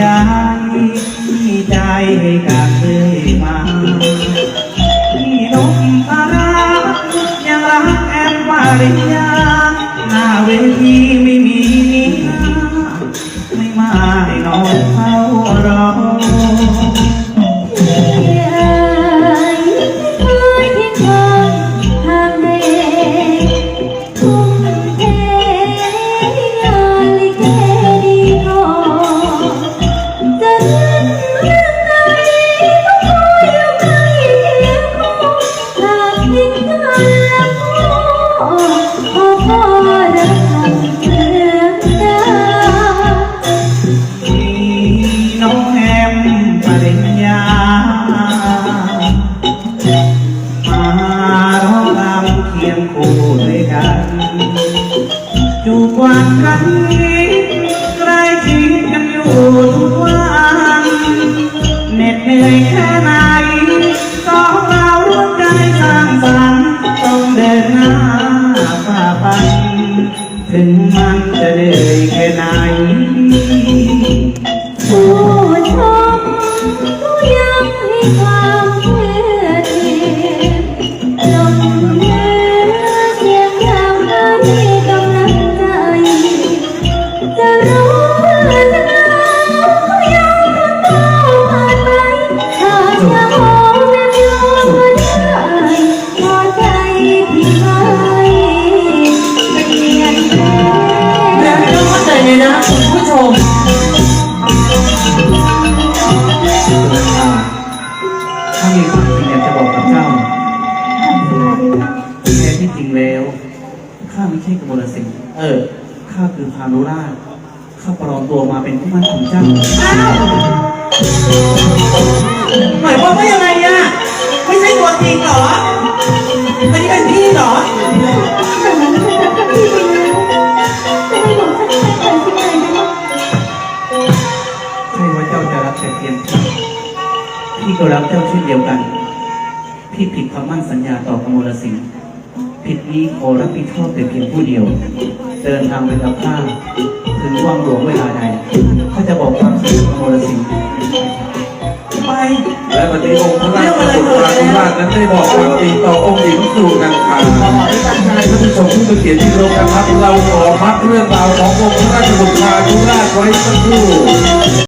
ย้ายที่ใจกับเคยมาที่นมพารยังรักแอมมาเรีย น้องแอมปริญญา มาร้องรำเคียงคู่ด้วยกันจูบหวานกันใกล้ชิดกันอยู่ทุกวันเหน็ดเหนื่อยแค่ไหนสองเราร่วมใจสร้างสรรค์ต้องเดินหน้าฝ่าฟัถึงมันจะเหนื่อยแค่ไหน นะคุณผู้ชมถ้ามีความจริงอยากจะบอกกับเจ้าแท้ที่จริงแล้ว ข้าไม่ใช่กบลสิงห์เออ ข้าคือพานุราช ข้าปลอมตัวมาเป็นผู้มั่นของเจ้า หมายความว่ายังไงอะไม่ใช่ตัวจริงเหรอ พี่ก็รักเจ้าเช่นเดียวกัน พี่ผิดคำมั่นสัญญาต่อกมลสิงห์ผิดนี้ขอรับผิดชอบแต่เพียงผู้เดียว เดินทางไปกับข้าถึงวังหลวงเวลาใดข้าจะบอกความจริงกับกมลสิงห์ไปและปฏิองค์พระราชบุตรราชวาสนั้นได้บอกความจริงต่อองค์หญิงสู่กันคาท่านผู้ชมผู้เขียนที่เคารพนะครับเราขอพักเรื่องราวขององค์พระราชบุตรราชวาสไว้สักครู่